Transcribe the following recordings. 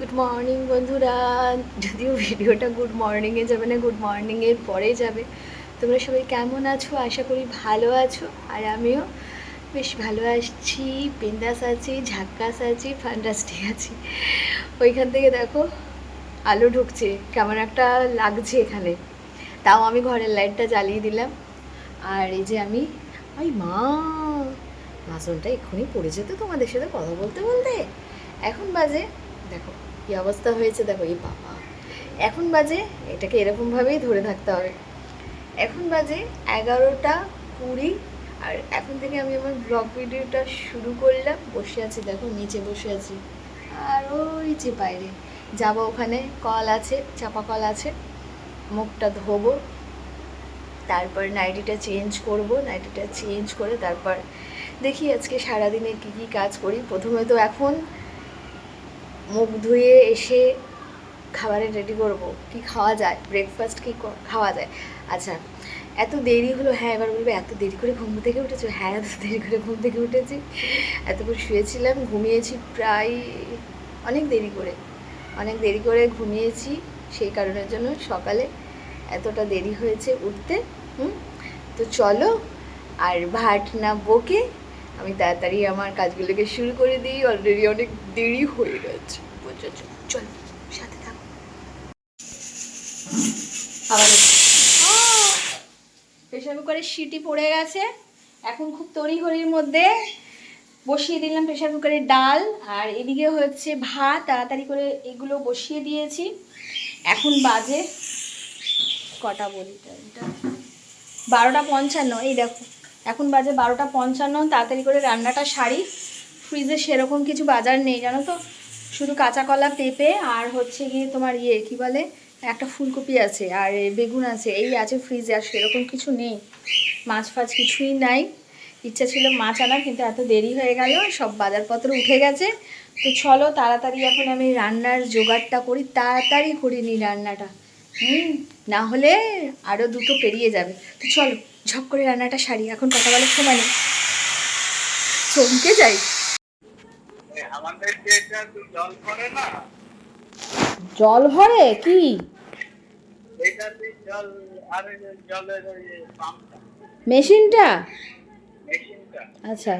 Good morning বন্ধুরা। যদিও ভিডিওটা গুড মর্নিংয়ে যাবে না গুড মর্নিংয়ের পরে যাবে। তোমরা সবাই কেমন আছো? আশা করি ভালো আছো। আর আমিও বেশ ভালো আসছি বিন্দাস আছি, ঝাক্কাস আছি ফান্টাস্টিক আছি। ওইখান থেকে দেখো, আলো ঢুকছে। কেমন একটা লাগছে এখানে। তাও আমি ঘরের লাইটটা জ্বালিয়ে দিলাম। আর এই যে আমি, আই মা বাসনটা এক্ষুনি পড়ে যেত তোমাদের সাথে কথা বলতে বলতে। এখন বাজে, দেখো কি অবস্থা হয়েছে দেখো, এই বাবা। এখন বাজে, এটাকে এরকমভাবেই ধরে থাকতে হবে। এখন বাজে এগারোটা কুড়ি, আর এখন থেকে আমি আমার ব্লগ ভিডিওটা শুরু করলাম। বসে আছি দেখো, নিচে বসে আছি। আর ওই যে বাইরে, যাব ওখানে, কল আছে, চাপা কল আছে, মুখটা ধোবো। তারপর নাইটিটা চেঞ্জ করব নাইটিটা চেঞ্জ করে তারপর দেখি আজকে সারাদিনে কী কী কাজ করি। প্রথমে তো এখন মুখ ধুয়ে এসে খাবারে রেডি করব। কি খাওয়া যায়? ব্রেকফাস্ট কি ক- খাওয়া যায়? আচ্ছা এত দেরি হলো? হ্যাঁ এবার বলবে, এত দেরি করে ঘুম থেকে উঠেছো? হ্যাঁ এত দেরি করে ঘুম থেকে উঠেছি। এতক্ষণ শুয়েছিলাম, ঘুমিয়েছি প্রায় অনেক দেরি করে। অনেক দেরি করে ঘুমিয়েছি, সেই কারণের জন্য সকালে এতটা দেরি হয়েছে উঠতে। হুম? তো চলো, আর ভাট না বকে আমি তাড়াতাড়ি আমার কাজগুলোকে শুরু করে দিই অলরেডি অনেক দেরি হয়ে গেছে। চল সাথে থাকো। আবার প্রেশার কুকারের সিটি পড়ে গেছে। এখন খুব তড়িঘড়ির মধ্যে বসিয়ে দিলাম প্রেশার কুকারের ডাল। আর এদিকে হচ্ছে ভাত, তাড়াতাড়ি করে এগুলো বসিয়ে দিয়েছি। এখন বাজে কটা বলি টাইমটা বারোটা পঞ্চান্ন, এই দেখো। এখন বাজে বারোটা পঞ্চান্ন, তাড়াতাড়ি করে রান্নাটা সারি। ফ্রিজে সেরকম কিছু বাজার নেই, জানো তো? শুধু কাঁচা কলা, পেঁপে আর হচ্ছে গিয়ে তোমার ইয়ে কি বলে? একটা ফুলকপি আছে আর বেগুন আছে, এই আছে ফ্রিজে আর সেরকম কিছু নেই। মাছ ফাছ কিছুই নাই। ইচ্ছা ছিল মাছ আনার, কিন্তু এত দেরি হয়ে গেল, সব বাজারপত্র উঠে গেছে। তো চলো তাড়াতাড়ি এখন আমি রান্নার জোগাড়টা করি, তাড়াতাড়ি করে নিই রান্নাটা। হুম, না হলে আরও দুটো পেরিয়ে যাবে। তো চলো। ঝপ করে রান্নাটা সারি, এখন কথা বলার সময় নেই। চমকে যাই জল ভরে? কি? মেশিনটা? আচ্ছা।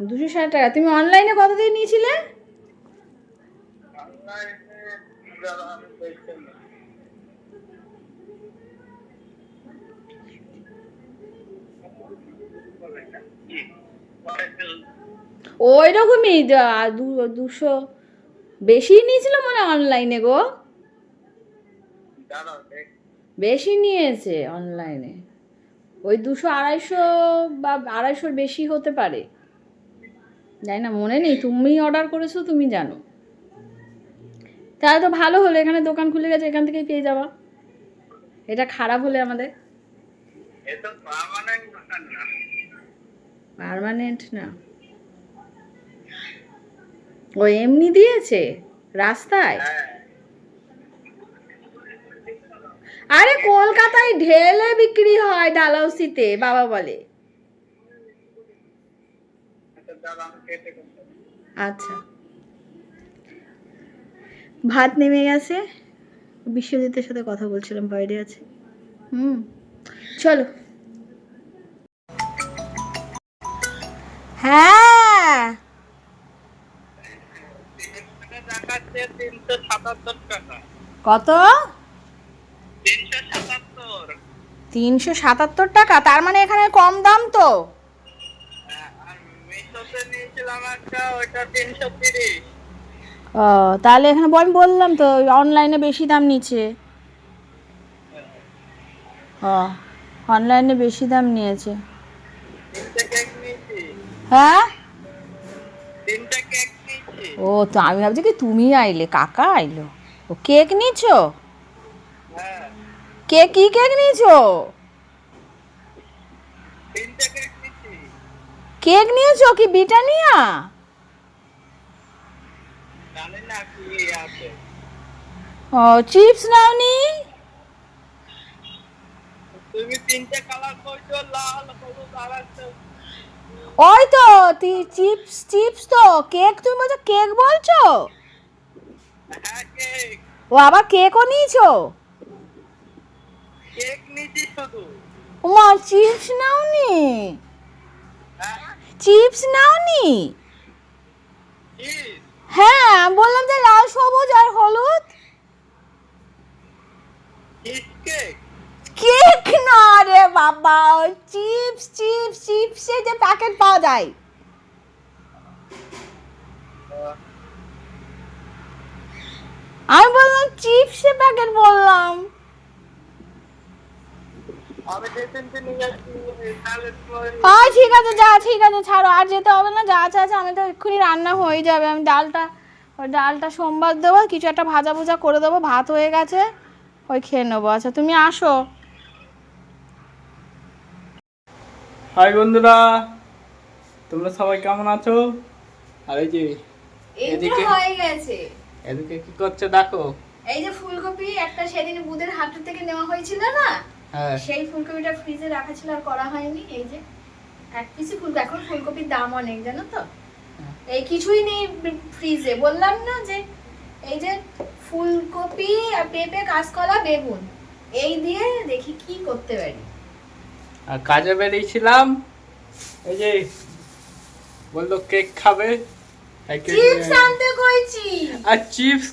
দুশো ষাট টাকা। তুমি অনলাইনে কত দিয়ে নিয়েছিলে অনলাইনে আমি দেখতে নেই ওই রকমই দুশো বেশি নিয়েছিল মনে অনলাইনে গো? বেশি নিয়েছে অনলাইনে ওই দুশো আড়াইশো বা আড়াইশোর বেশি হতে পারে। জানি না, মনে নেই, তুমি অর্ডার করেছ, তুমি জানো। তাহলে তো ভালো হলো, এখানে দোকান খুলে গেছে, এখান থেকেই পেয়ে যাবা। এটা খারাপ হলে আমাদের। এ পার্মানেন্ট দোকান না। পার্মানেন্ট না। ও এমনি দিয়েছে? রাস্তায়? আরে কলকাতায় ঢেলে বিক্রি হয় ডালাউসিতে বাবা বলে। আচ্ছা। ভাত নেমে গেছে। বিশ্বজিতের সাথে কথা বলছিলাম, বাইরে আছে। হুম। চলো। হ্যাঁ। কত? তিনশো সাতাত্তর। টাকা? তার মানে এখানে কম দাম তো? হ্যাঁ, ও তাহলে এখানে আমি বললাম তো অনলাইনে বেশি দাম নিচ্ছে। ও অনলাইনে বেশি দাম নিয়েছি। হ্যাঁ? ও তো আমি ভাবছি কি তুমি আইলে কাকা আইলো। ও কেক নিয়েছো? হ্যাঁ। কেক কি কেক নিয়েছো? কেক নিয়েছো। কি কি আছে। ও চিপস নাওনি? তুমি তিনটে কালার করছ লাল হলুদ আর ওই তো চিপস চিপস তো কেক তুমি বলছো কেক বলছো? হ্যাঁ কেক। ও আবার কেকও নিয়েছো? কেক নিচ্ছি শুধু। ওমা চিপস নাওনি? হ্যাঁ। চিপস নাওনি? হ্যাঁ বললাম যে লাল সবুজ আর হলুদ। কেক? কেক না! বাবা চিপস চিপস চিপসের যে প্যাকেট পাওয়া যায়। আমি বললাম চিপসের প্যাকেট বললাম। আয় ঠিক আছে যা ঠিক আছে ছাড়ো আর যেতে হবে না যা আছে আছে আমি তো এক্ষুনি রান্না হয়ে যাবে। আমি ডালটা ওই ডালটা সোমবার দেবো কিছু একটা ভাজা ভুজা করে দেবো ভাত হয়ে গেছে ওই খেয়ে নেব। আচ্ছা তুমি আসো। হাই বন্ধুরা তোমরা সবাই কেমন আছো? আর এই যে এদিকে- হয়ে গেছে। এদিকে কি করছে দেখো? এই যে ফুলকপি একটা সেদিন বুধের হাটের থেকে নেওয়া হয়েছিল না? হ্যাঁ। সেই ফুলকপিটা ফ্রিজে রাখা ছিল আর করা হয়নি। এই যে এক পিসি ফুল এখন ফুলকপির দাম অনেক জানো তো? হ্যাঁ। এই কিছুই নেই ফ্রিজে। বললাম না যে এই যে ফুলকপি আর পেঁপে কাঁচকলা বেগুন। এই দিয়ে দেখি কি করতে পারি। আর কাজে বেরিয়েছিলাম। এই যে বলল কেক খাবে। চিপস আনতে কইছি। আর চিপস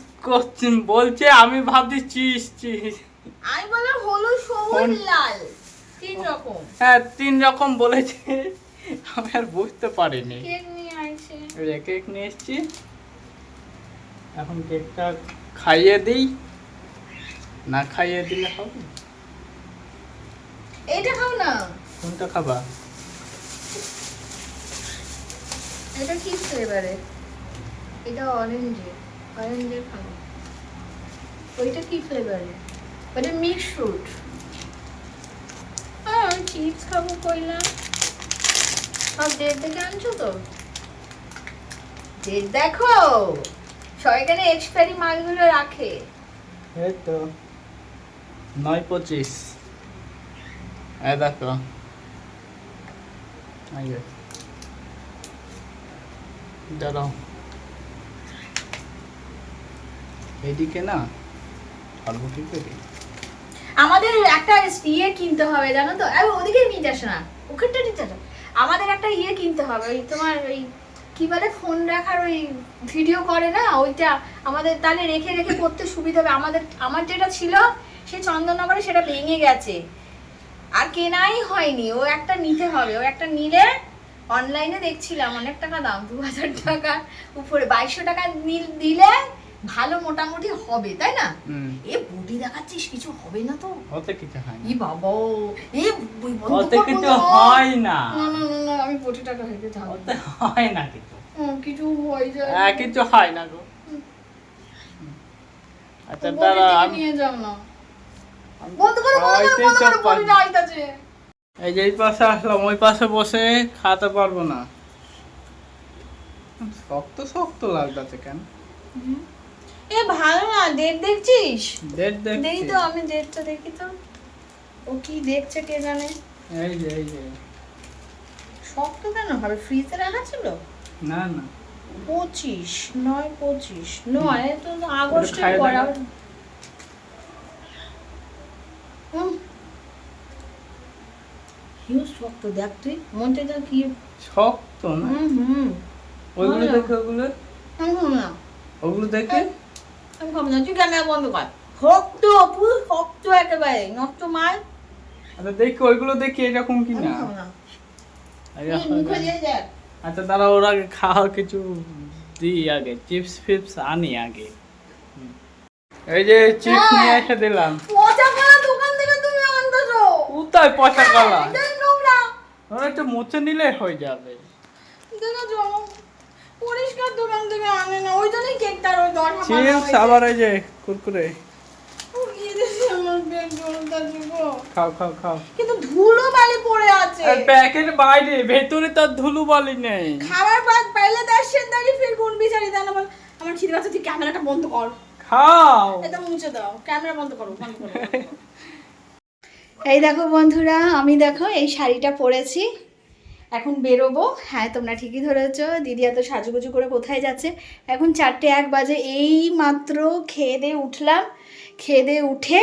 বলছে আমি ভাবছি চিজ চিজ আমি বললাম হলুদ সবুজ লাল। তিন রকম। হ্যাঁ তিন রকম বলেছে। আমি আর বুঝতে পারিনি। কেক নিয়ে এই কেক নিয়ে এসছি। এখন কেকটা খাইয়ে দিই। না খাইয়ে দিলে হবে। এইটা খাও না। কোনটা খাবা? এটা কি ফ্লেভারে এটা অরেঞ্জের অরেঞ্জের খাব। ওইটা কি ফ্লেভারে ওটা মিক্স ফ্রুট আর চিপস খাব কইলাম সব ডেট দেখে আনছো তো? ডেট দেখো। সবাইখানে এক্সপায়ারি মালগুলো রাখে। এই তো। নয় পঁচিশ। এই দেখো। দাঁড়াও এইদিকে না অল্প ঠিক আছে আমাদের একটা ইয়ে কিনতে হবে জানো তো? আর ওদিকে নিয়ে যাস না। ওখানটা নিয়ে যাস আমাদের একটা ইয়ে কিনতে হবে ওই তোমার ওই কি বলে ফোন রাখার ওই ভিডিও করে না? ওইটা আমাদের তাহলে রেখে রেখে করতে সুবিধা হবে। আমাদের আমার যেটা ছিল সে চন্দননগরে সেটা ভেঙে গেছে। আর কেনাই হয়নি ও একটা নিতে হবে ও একটা নিলে অনলাইনে দেখছিলাম অনেক টাকা দাম দু হাজার টাকা উপরে বাইশশো টাকা দিলে ভালো মোটামুটি হবে তাই না? এ বডি দেখাচ্ছিস কিছু হবে না তো। ওতে কিছু হয় ই বাবা এ কিছু হয় না। না না না না আমি বটিটাকে হেঁটে থাকব ওতে হয় না কিছু। কিছু হয়ে যায়। হ্যাঁ কিছু হয় না গো। আচ্ছা দাঁড়া নিয়ে যাও না। এই যে এই পাশে আসলাম ওই পাশে বসে খাতে পারব না। শক্ত শক্ত লাগতেছে কেন? এ ভালো না ডেট দেখছিস? ডেট দেখি দেখছি তো আমি ডেটটা দেখি তো। ও কি দেখছে কে জানে? এই যে এই যে। শক্ত কেন হবে? ফ্রিজে রাখা ছিল? না না। পঁচিশ নয় পঁচিশ নয় তো আগস্টের খাইয়ে পর দেবে? আবার- হুম। হিউজ শক্ত দেখ তুই মনটা যা কি শক্ত না? হুম হুম। ওইগুলো দেখে ওগুলো? আমি খাব না। ওগুলো দেখে? আমি খাব না। তুই ক্যামেরা বন্ধ কর। শক্ত পুরো শক্ত একেবারে। নষ্ট মাল। আচ্ছা দেখি ওইগুলো দেখি এরকম কি না? আচ্ছা দাঁড়া ওর আগে খাওয়া কিছু দিই আগে। চিপস ফিপস আনি আগে। এই যে চিপস হ্যাঁ। নিয়ে এসে দিলাম পচা কলা দোকান থেকে তুমি আনতেছো কোথায় পচা কলা ওরা একটু মুছে নিলে হয়ে যাবে। পরিষ্কার দোকান থেকে আনে না ওই জন্যই কেকটার ওই দরজা চিপস আবার এই যে কুরকুরে। খাও খাও খাও। কিন্তু ধুলো বালি পড়ে আছে। প্যাকেট বাইরে ভেতরে তার ধুলু বালি নেই। খাবার বাদ পাইলে তার সেন্দারি ফির গুণ বিচারি দেন আমার আমার খিদে পাচ্ছে তুই ক্যামেরাটা বন্ধ কর। খাও। এটা মুছে দাও ক্যামেরা বন্ধ করো বন্ধ করো। এই দেখো বন্ধুরা, আমি দেখো এই শাড়িটা পরেছি। এখন বেরোবো। হ্যাঁ তোমরা ঠিকই ধরেছ। দিদি এত সাজুগুজু করে কোথায় যাচ্ছে? এখন চারটে এক বাজে। এই মাত্র খেয়ে দিয়ে উঠলাম। খেয়ে দিয়ে উঠে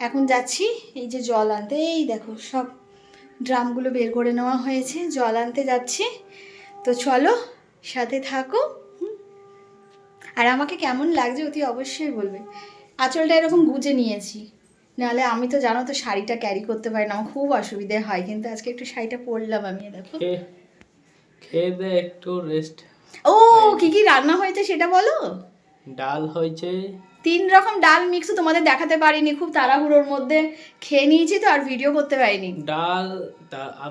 এখন যাচ্ছি এই যে জল আনতে। এই দেখো, সব ড্রামগুলো বের করে নেওয়া হয়েছে। জল আনতে যাচ্ছি। তো চলো, সাথে থাকো। আর আমাকে কেমন লাগছে অতি অবশ্যই বলবে। আঁচলটা এরকম গুজে নিয়েছি। নাহলে আমি তো জানো তো শাড়িটা ক্যারি করতে পারি না আমার খুব অসুবিধে হয় কিন্তু আজকে একটু শাড়িটা পরলাম আমি দেখো। খেয়ে দে একটু রেস্ট ও কি কি রান্না হয়েছে সেটা বলো? ডাল হয়েছে। তিন রকম ডাল মিক্স তোমাদের দেখাতে পারিনি খুব তাড়াহুড়োর মধ্যে খেয়ে নিয়েছি তো আর ভিডিও করতে পারিনি। ডাল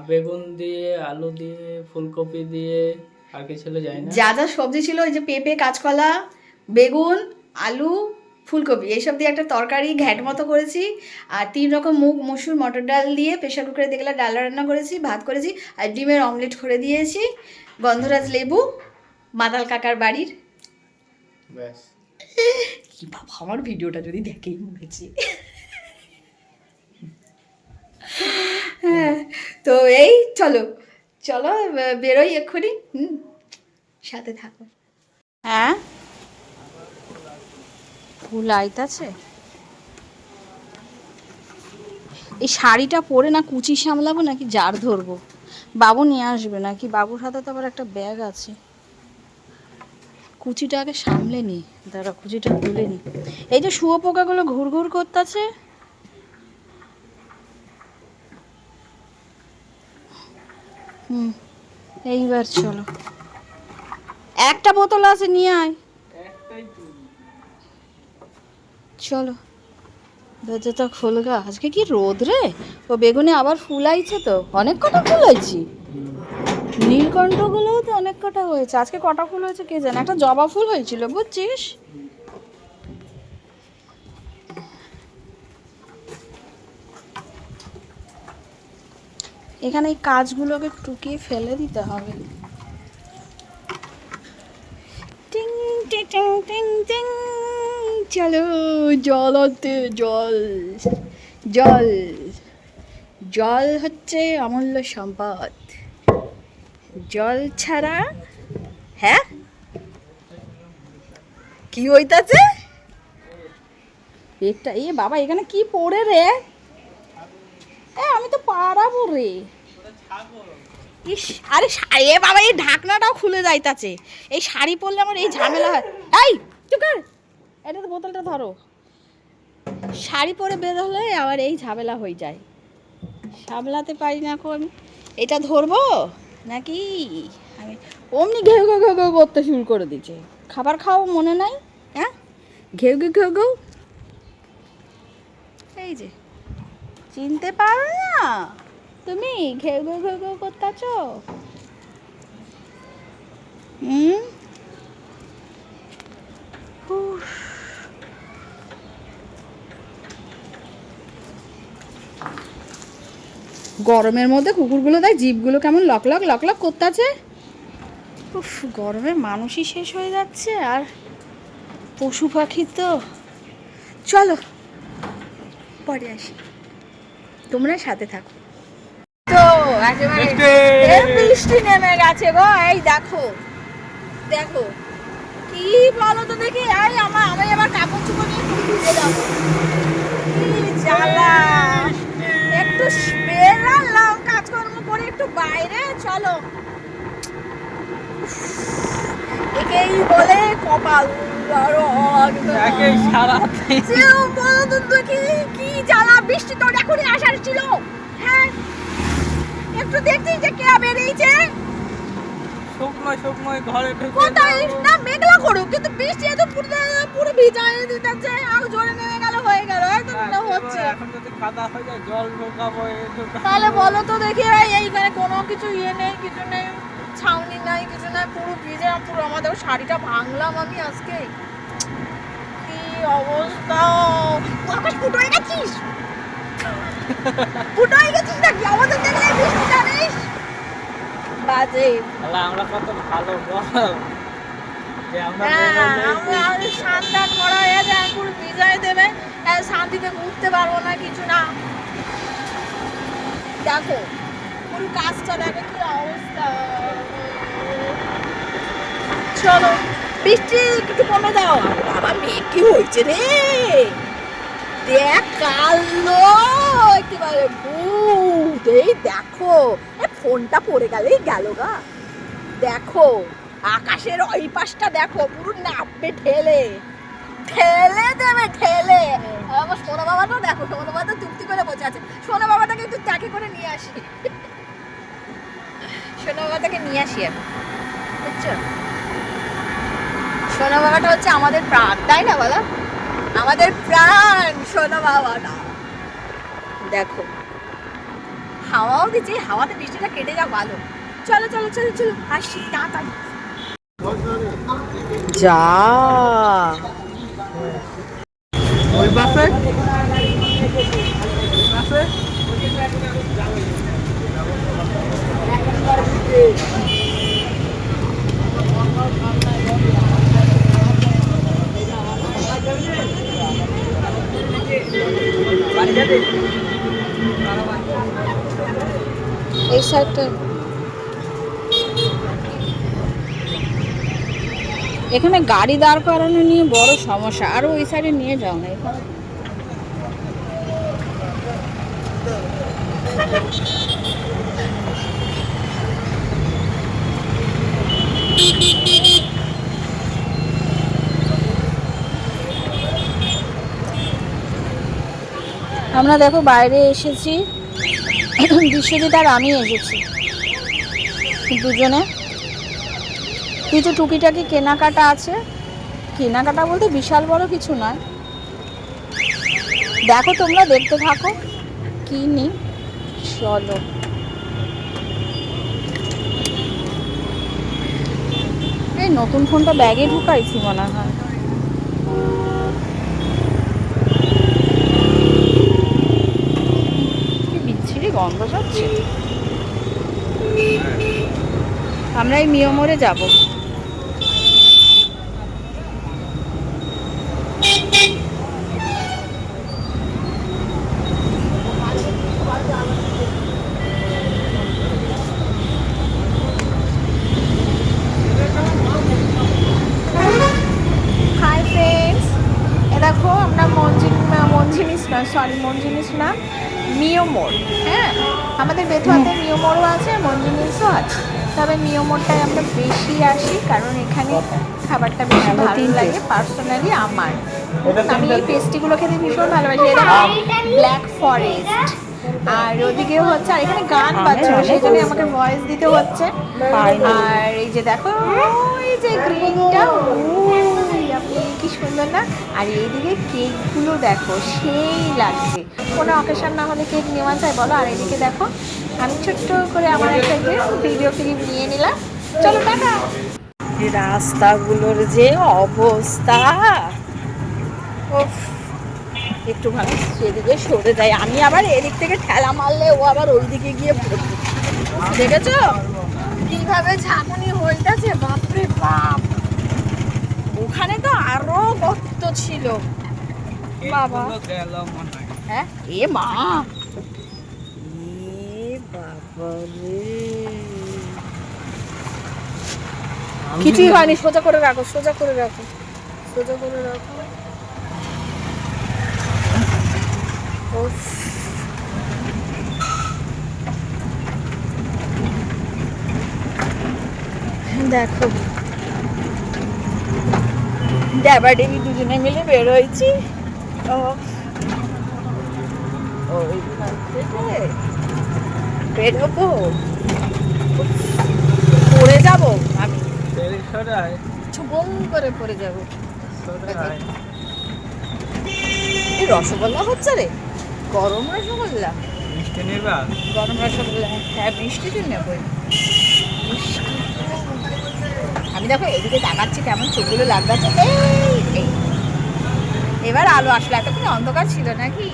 বেগুন দিয়ে আলু দিয়ে ফুলকপি দিয়ে আর কিছু ছিল যায় না। যা যা সবজি ছিল ওই যে পেঁপে কাঁচকলা বেগুন আলু ফুলকপি এইসব দিয়ে একটা তরকারি ঘ্যাট মতো করেছি আর তিন রকম মুগ মসুর মটর ডাল দিয়ে প্রেশার কুকারে দেখলে ডাল রান্না করেছি ভাত করেছি আর ডিমের অমলেট করে দিয়েছি গন্ধরাজ লেবু মাতাল কাকার বাড়ির। ব্যাস। কি বাবা আমার ভিডিওটা যদি দেখেই মরেছি হ্যাঁ তো এই চলো চলো বেরোই এক্ষুনি হুম সাথে থাকো। হ্যাঁ? ফুল আইতাছে এই শাড়িটা পরে না কুচি সামলাবো নাকি জার ধরবো? বাবু নিয়ে আসবে নাকি? বাবুর হাতে তো আবার একটা ব্যাগ আছে। কুচিটা আগে সামলে নি। দাঁড়া, কুচিটা তুলে নি। এই যে শুয়োপোকাগুলো ঘুর ঘুর করতেছে। হুম, এইবার চলো। একটা বোতল আছে, নিয়ে আয়। চলো। দরজাটা খোলগা আজকে কি রোদ রে? ও বেগুনে আবার ফুল আইছে তো। অনেক কটা ফুল হয়েছি নীলকণ্ঠগুলোও তো অনেক কটা হয়েছে। আজকে কটা ফুল হয়েছে কে জানে? একটা জবা ফুল হয়েছিল, বুঝছিস? এখানে এই কাজগুলোকে টুকিয়ে ফেলে দিতে হবে। টিং টিং টিং টিং। চলো, জল হতে জল। জল। জল হচ্ছে অমূল্য সম্পদ। জল ছাড়া হ্যাঁ? কি হইতাছে? পেটটা, এ বাবা, এখানে কি পড়ে রে? এ, আমি তো পারাবো রে। ইস, আরে এ বাবা, এই ঢাকনাটাও খুলে যাইতাছে। এই শাড়ি পরলে আমার এই ঝামেলা হয়। এই, চুপ কর। এটা তো বোতলটা ধরো। শাড়ি পরে বের হলে আবার এই ঝামেলা হয়ে যায়। সামলাতে পারি না এখন। এটা ধরবো? নাকি? আমি অমনি ঘেউ ঘেউ ঘেউ ঘেউ করতে শুরু করে দিচ্ছে খাবার খাও মনে নাই হ্যাঁ? ঘেউ ঘেউ ঘেউ ঘেউ। এই যে, চিনতে পারো না। তুমি ঘেউ ঘেউ ঘেউ ঘেউ করতেছ হুম? গরমের মধ্যে কুকুরগুলো দেখ জিভগুলো কেমন লক লক লক লক করতেছে। উফ গরমে মানুষই শেষ হয়ে যাচ্ছে আর পশু পাখি তো। চলো পরে আসি। তোমরা সাথে থাকো। তো একেবারে বৃষ্টি! নেমে গেছে গো এই দেখো দেখো। কি বলো তো দেখি এই আমার আমি এবার কাপড় চোপড় নিয়ে ভিজে যাব। কি জ্বালা। একটু বেরালাম কাজকর্ম করে একটু বাইরে চলো। একেই বলে কপাল কি জ্বালা বৃষ্টি তো এখনই আসার ছিল। হ্যাঁ একটু দেখছি যে কে বেরিয়েছে। শুকনো শুকনো ঘরে কোথায়? না মেঘলা করুক কিন্তু বৃষ্টি এত পুরো পুরো ভিজাই দিতেছে আর জোরে নেমে গেল হয়ে। গেল হচ্ছে। হয়ে তাহলে বলো তো দেখি এই এইখানে কোনো কিছু ইয়ে নেই কিছু নেই ছাউনি নাই কিছু নাই পুরো ভিজে পুরো আমাদের শাড়িটা ভাঙলাম আমি আজকে। কি অবস্থা? আকাশ ফুটো হয়ে গেছিস? ফুটো হয়ে গেছিস নাকি? আমাদের দেখলে বৃষ্টি জানিস বাজে। আমরা কত ভালো বল। আমরা হ্যাঁ সান্তান করা হয়ে যায় পুরো ভিজাই দেবে হ্যাঁ, শান্তিতে ঘুরতে পারব না কিছু না। দেখো পুরো কাজটা দেখো কি অবস্থা। চলো বৃষ্টি একটু কমে দাও। বাবা মেয়ে কি হয়েছে রে? দেখ কালো একেবারে ভূত। এই দেখো ফোনটা পড়ে গেলেই গেল গা। দেখো আকাশের ওই পাশটা দেখো, পুরো নামবে ঠেলে। ঠেলে দেবে, ঠেলে। আমার সোনা বাবাটাও দেখো, সোনা বাবা তো চুক্তি করে বসে আছে। সোনা বাবাটাকে একটু তাকে করে নিয়ে আসি। সোনা বাবাটাকে নিয়ে আসি আমি বুঝছ? সোনা বাবাটা হচ্ছে আমাদের প্রাণ, তাই না বলো আমাদের প্রাণ, সোনা বাবাটা। দেখো, হাওয়াও দিচ্ছে, হাওয়াতে বৃষ্টিটা কেটে যাও ভালো। চলো চলো চলো চলো, আসি, তাড়াতাড়ি। যা। ওই পাশে পাশে এই সাইডটা এখানে গাড়ি দাঁড় করানো নিয়ে বড় সমস্যা। আরও ওই সাইডে নিয়ে যাও না এখানে। আমরা দেখো বাইরে এসেছি। বিশ্বজিৎ আর আমি এসেছি। দুজনে। কিছু টুকিটাকি কেনাকাটা আছে, কেনাকাটা বলতে বিশাল বড় কিছু নয়। দেখো তোমরা, দেখতে থাকো। কি নি চলো। এই নতুন ফোনটা ব্যাগে ঢুকাইছি মনে হয়। বিচ্ছিরি গন্ধ আমরা এই মিয়মরে যাব হাই ফ্রেন্ডস এ দেখো আমরা মঞ্জিন মঞ্জিনিস না সরি মঞ্জিনিস না মিওমোর হ্যাঁ আমাদের বেথুয়াতে মিওমোরও আছে মঞ্জিনিসও আছে। তবে মিওমোরটায় আমরা বেশি আসি কারণ এখানে খাবারটা বেশি ভালো লাগে পার্সোনালি আমার। আমি এই পেস্ট্রিগুলো খেতে ভীষণ ভালোবাসি। এটা ব্ল্যাক ফরেস্ট আর ওদিকে হচ্ছে আর এখানে গান বাজছিল সেই জন্য আমাকে ভয়েস দিতে হচ্ছে। আর এই যে দেখো এই যে গ্রিনটা আপনি কি সুন্দর না? আর এইদিকে কেকগুলো দেখো, সেই লাগছে। কোনো অকেশন না হলে কেক নেওয়া যায়, বলো। আর এদিকে দেখো, আমি ছোট্ট করে আমার একটা ভিডিও ক্লিপ নিয়ে নিলাম। চলো, টাটা! রাস্তাগুলোর যে অবস্থা। ওফ একটু ভালো সেদিকে সরে যায়। আমি আবার এদিক থেকে ঠেলা মারলে ও আবার ওই দিকে গিয়ে দেখেছ? কীভাবে ঝাঁকুনি হইতাছে বাপরে বাপ! ওখানে তো আরও গর্ত ছিল। বাবা। গেল মনে হ্যাঁ। এ মা। এ বাবা রে। কিছুই হয়নি সোজা করে রাখো সোজা করে রাখো। সোজা করে রাখো। উফ। দেখো। ড্যাবা ডেবি দুজনে মিলে বেরোইছি ও ওইখান থেকে বেরোবো পড়ে যাব আমি। ছুবং করে পড়ে যাব। রসগোল্লা হচ্ছে রে গরম রসগোল্লা। মিষ্টি নিবা? গরম রসগোল্লা হ্যাঁ মিষ্টি দিন নেবই মিষ্টি দেখো, এদিকে তাকাচ্ছি কেমন চোখগুলো লাগাচ্ছে এই এবার আলো আসলো, এতক্ষণ অন্ধকার ছিল নাকি?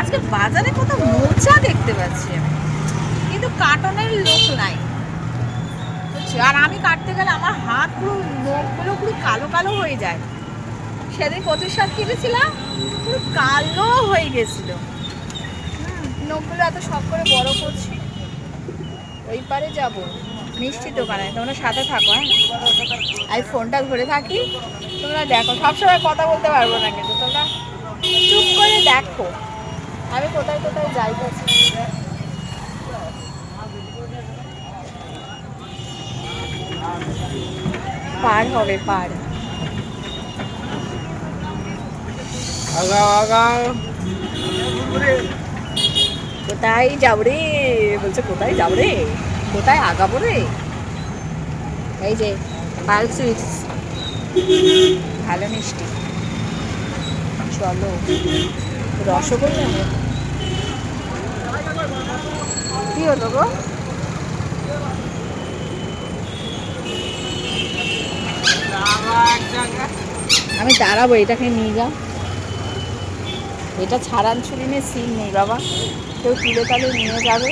আজকে বাজারে কত মোচা দেখতে পাচ্ছি আমি। কিন্তু কাটনের লোক নাই? আর আমি কাটতে গেলে আমার হাত পুরো নখগুলো পুরো কালো কালো হয়ে যায়। সেদিন কচুর শাক কেটেছিলাম পুরো কালো হয়ে গেছিল। নখগুলো এত শখ করে বড় করছি। ওই পারে যাব। মিষ্টির দোকানে। তোমরা সাথে থাকো হ্যাঁ? আমি ফোনটা ধরে থাকি। তোমরা দেখো, সবসময় কথা বলতে পারব না কিন্তু তোমরা চুপ করে দেখো। আমি কোথায় কোথায় যাইতেছি পার হবে, পার। আগাও আগাও। কোথায় যাব রে? বলছে, কোথায় যাব রে? কোথায় আগাবো রে? এই যে, পাল সুইটস। ভালো মিষ্টি। চলো, রসগোল্লা কি হলো গো? আমি দাঁড়াবো এটাকে নিয়ে যাও। এটা ছাড়ান ছুরিনের সিন নেই, বাবা। কেউ তুলে তালে নিয়ে যাবে।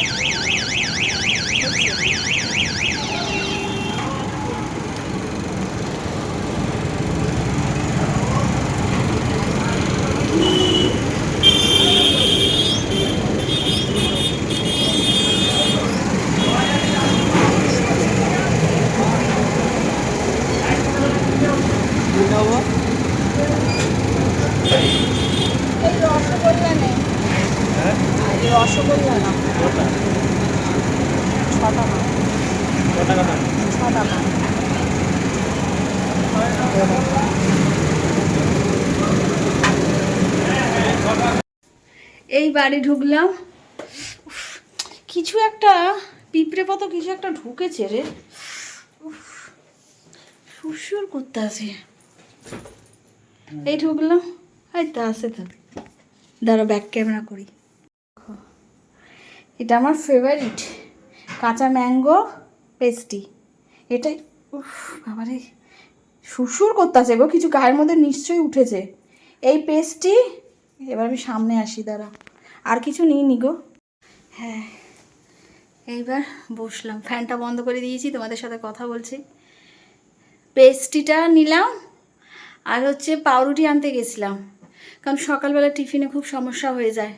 এই রসগোল্লা রসগোল্লা না। এই বাড়ি ঢুকলাম। উফ, কিছু একটা পিঁপড়ে পতো কিছু একটা ঢুকেছে রে। উফ, সুরসুর করতে আছে। এই ঢুকলাম। এই তো আছে তো। দাঁড়া ব্যাক ক্যামেরা করি। এটা আমার ফেভারিট কাঁচা ম্যাঙ্গো পেস্টি এটাই উফ, বাবারে। সুরসুর করতে আছে গো, কিছু গায়ের মধ্যে নিশ্চয়ই উঠেছে। এই পেস্টটি এবার আমি সামনে আসি, দাঁড়া। আর কিছু নিইনি গো। হ্যাঁ এইবার বসলাম। ফ্যানটা বন্ধ করে দিয়েছি, তোমাদের সাথে কথা বলছি। পেস্ট্রিটা নিলাম, আর হচ্ছে পাউরুটি আনতে গেছিলাম। কারণ সকালবেলা টিফিনে খুব সমস্যা হয়ে যায়।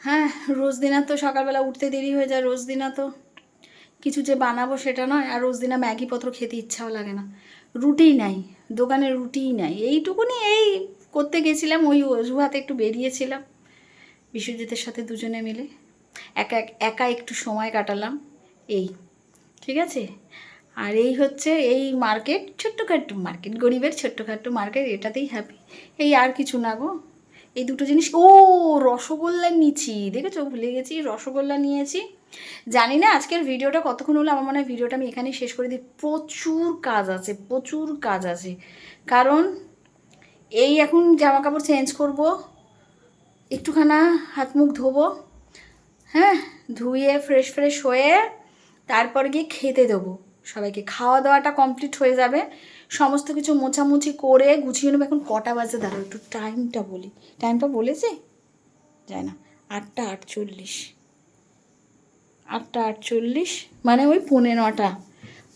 হ্যাঁ রোজ দিনা তো সকালবেলা উঠতে দেরি হয়ে যায় রোজ দিনা তো কিছু যে বানাবো সেটা নয়, আর রোজ দিনা ম্যাগি পত্র খেতে ইচ্ছাও লাগে না। রুটিই নাই, দোকানে রুটিই নাই, এইটুকুনি এই করতে গেছিলাম, ওই অজুহাতে একটু বেরিয়েছিলাম, বিশ্বজিতের সাথে দুজনে মিলে। একা একা একটু সময় কাটালাম, এই, ঠিক আছে? আর এই হচ্ছে এই মার্কেট, ছোট্টখাট্টো মার্কেট, গরিবের ছোট্টখাট্টো মার্কেট, এটাতেই হ্যাপি এই আর কিছু না গো। এই দুটো জিনিস, ও রসগোল্লা নিয়েছি, দেখেছ? ভুলে গেছি, রসগোল্লা নিয়েছি। জানি না আজকের ভিডিওটা কতক্ষণ হলো, আমার মনে হয় ভিডিওটা আমি এখানেই শেষ করে দিই। প্রচুর কাজ আছে, প্রচুর কাজ আছে। কারণ এই এখন জামা কাপড় চেঞ্জ করব, একটুখানা হাত মুখ ধোবো হ্যাঁ ধুয়ে ফ্রেশ ফ্রেশ হয়ে তারপর গিয়ে খেতে দেবো সবাইকে। খাওয়া দাওয়াটা কমপ্লিট হয়ে যাবে। সমস্ত কিছু মোছামুছি করে গুছিয়ে নেব। এখন কটা বাজে? দাঁড়াও, একটু টাইমটা বলি। টাইমটা বলেছে? যায় না আটটা আটচল্লিশ। আটটা আটচল্লিশ? মানে ওই পৌনে নটা।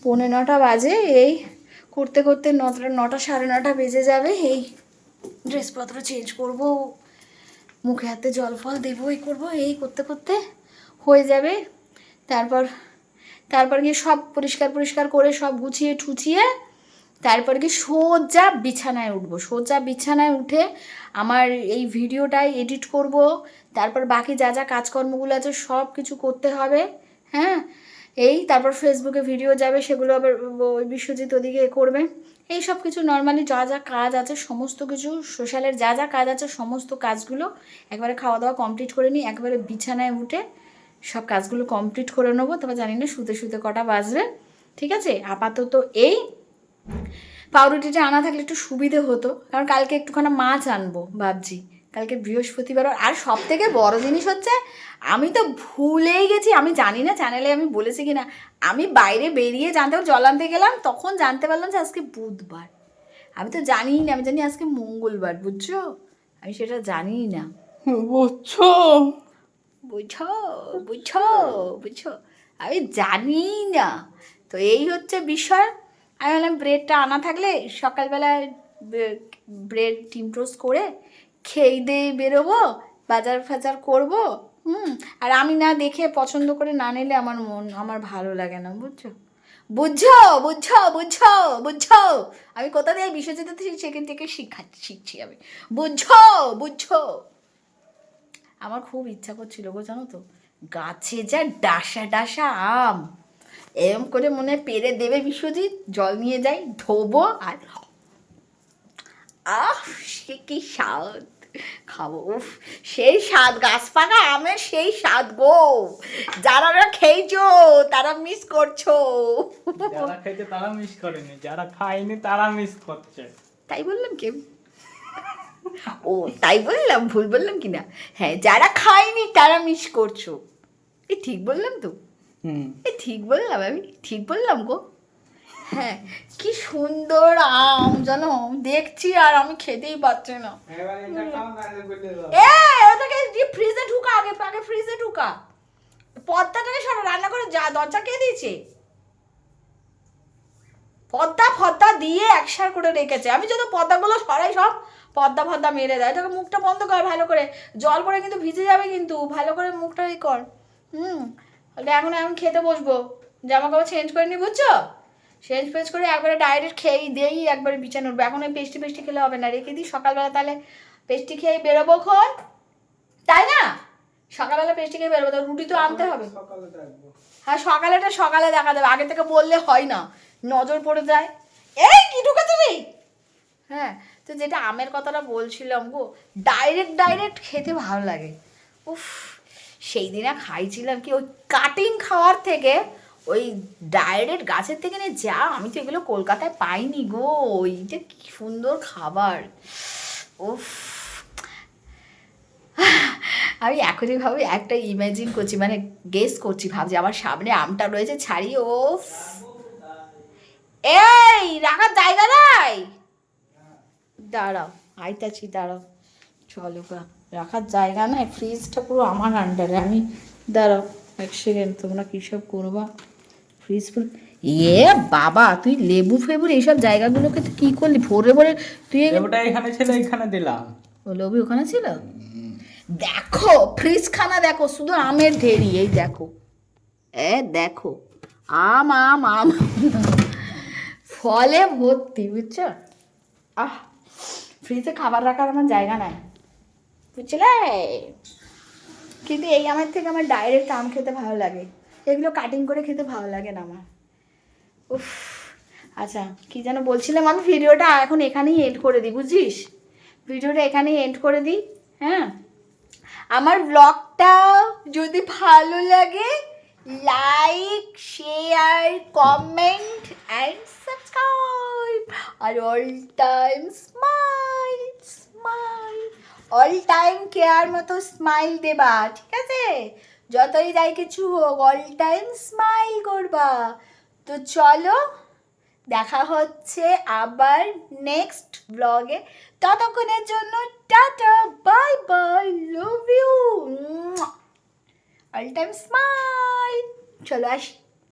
পৌনে নটা বাজে, এই করতে করতে নটা নটা সাড়ে নটা বেজে যাবে, এই ড্রেসপত্র চেঞ্জ করব, মুখে হাতে জল ফল দেবো, এই করব, এই করতে করতে হয়ে যাবে। তারপর তারপর গিয়ে সব পরিষ্কার পরিষ্কার করে সব গুছিয়ে ঠুচিয়ে তারপর কি সোজা বিছানায় উঠবো। সোজা বিছানায় উঠে আমার এই ভিডিওটাই এডিট করব। তারপর বাকি যা যা কাজকর্মগুলো আছে সব কিছু করতে হবে হ্যাঁ? এই তারপর ফেসবুকে ভিডিও যাবে, সেগুলো আবার বিশ্বজিৎ ওদিকে করবে। এই সব কিছু নর্মালি যা যা কাজ আছে, সমস্ত কিছু সোশ্যালের যা যা কাজ আছে, সমস্ত কাজগুলো একবারে খাওয়া দাওয়া কমপ্লিট করে নিই একবারে বিছানায় উঠে সব কাজগুলো কমপ্লিট করে নেব। তবে জানি না শুতে শুতে কটা বাজবে, ঠিক আছে? আপাতত এই পাউরুটিটা আনা থাকলে একটু সুবিধে হতো। কারণ কালকে একটুখানি মাছ আনব ভাবছি। কালকে বৃহস্পতিবার। আর সব থেকে বড় জিনিস হচ্ছে আমি তো ভুলেই গেছি আমি জানি না চ্যানেলে আমি বলেছি কি না আমি বাইরে বেরিয়ে জানতে জল আনতে গেলাম তখন জানতে পারলাম যে আজকে বুধবার। আমি তো জানিই না আমি জানি আজকে মঙ্গলবার বুঝছ? আমি সেটা জানি না। বুঝছ? বুঝছ? বুঝছ? বুঝছ? আমি জানি না। তো এই হচ্ছে বিষয়। আমি বললাম ব্রেডটা আনা থাকলে সকালবেলা ব্রেড ডিম টোস্ট করে খেয়ে দিয়ে বেরোবো, বাজার ফাজার করব, হুম? আর আমি না দেখে পছন্দ করে না নিলে আমার মন, আমার ভালো লাগে না, বুঝছ? বুঝছ বুঝছ বুঝছ বুঝছ? আমি কোথা দিয়ে বিশ্বজিৎ সেখান থেকে শিখাচ্ছি শিখছি আমি। বুঝছ বুঝছ? আমার খুব ইচ্ছা করছিল গো জানো তো, গাছে যা ডাসা ডাসা আম। এরম করে মনে হয় পেরে দেবে বিশ্বজিৎ। জল নিয়ে যাই ধোবো আর আহ সে কি স্বাদ। খাব উফ সেই স্বাদ গাছ পাকা আমের সেই স্বাদ গো। যারা খেয়েছো তারা মিস করছ। যারা খেয়েছে তারা মিস করেনি। যারা খায়নি তারা মিস করছে। তাই বললাম কি? ও তাই বললাম? ভুল বললাম কি না হ্যাঁ যারা খায়নি তারা মিস করছ। এ ঠিক বললাম তো। ঠিক বললাম আমি ঠিক বললাম গো। হ্যাঁ কি সুন্দর আম জানো? দেখছি আর আমি খেতেই পারছি না। এ ওটাকে ফ্রিজে ঢুকা আগে আগে ফ্রিজে ঢুকা। পর্দাটাকে সব রান্না করে যা দরজা কে দিয়েছে? পর্দা ফর্দা দিয়ে একসার করে রেখেছে। আমি যদি পর্দাগুলো সরাই সব পর্দা ফর্দা মেরে দেয়। তোকে মুখটা বন্ধ কর ভালো করে। জল পরে কিন্তু ভিজে যাবে কিন্তু। ভালো করে মুখটা ই কর। হুম। তাহলে এখন এখন খেতে বসবো। জামা কাপড় চেঞ্জ করে নি বুঝছ? চেঞ্জ ফেঞ্জ করে একবারে ডাইরেক্ট খেয়েই দিয়েই একবারে বিছানো উঠবো। এখন ওই পেস্টি পেস্টি খেলে হবে না। রেখে দিই সকালবেলা তাহলে পেস্টি খেয়ে বেরোবো খন তাই না? সকালবেলা পেস্টি খেয়ে বেরোবো তো রুটি তো আনতে হবে। হ্যাঁ সকালেটা সকালে দেখা যাবে। আগে থেকে বললে হয় না। নজর পড়ে যায়। এই কি ঢুকেছে রে হ্যাঁ তো যেটা আমের কথাটা বলছিলাম গো ডাইরেক্ট ডাইরেক্ট খেতে ভালো লাগে। উফ সেই দিনে খাইছিলাম কি? ওই কাটিং খাওয়ার থেকে, ওই ডাইরেক্ট গাছের থেকে নিয়ে যা, আমি তো এগুলো কলকাতায় পাইনি গো। ওইটা কি সুন্দর খাবার। উফ। আমি এখনই ভাবি একটা ইমাজিন করছি মানে গেস করছি, ভাবছি আমার সামনে আমটা রয়েছে ছাড়ি ও এই, রাখার জায়গা নাই? দাঁড়াও, আইতাছি, দাঁড়াও। চলো গা। রাখার জায়গা নাই ফ্রিজটা পুরো আমার আন্ডারে আমি দাঁড়াও এক সেকেন্ড তোমরা কী সব করবা? ফ্রিজ পুরো এ বাবা তুই লেবু ফেবু এইসব জায়গাগুলোকে তুই কী করলি? ভোরে ভোরে তুই ওটা এখানে ছিল এখানে দিলাম। ও লবি ওখানে ছিল? দেখো ফ্রিজ খানা দেখো শুধু আমের ঢেরি এই দেখো। এ দেখো আম আম আম। ফলে ভর্তি বুঝছ? আহ ফ্রিজে খাবার রাখার আমার জায়গা নাই। বুঝলে? কিন্তু এই আমের থেকে আমার ডাইরেক্ট আম খেতে ভালো লাগে। এগুলো কাটিং করে খেতে ভালো লাগে না আমার। উফ আচ্ছা কি যেন বলছিলাম আমি? ভিডিওটা এখন এখানেই এন্ড করে দিই, বুঝিস? ভিডিওটা এখানেই এন্ড করে দিই হ্যাঁ? আমার ব্লগটা যদি ভালো লাগে like share comment and subscribe R all time smile smile all time care মতো স্মাইল দেবা, ঠিক আছে? যতই যাই কিছু হোক অল টাইম স্মাইল করবা। তো চলো, দেখা হচ্ছে আবার নেক্সট ব্লগে ততক্ষণের জন্য tata bye bye love you all time smile চলো আসি।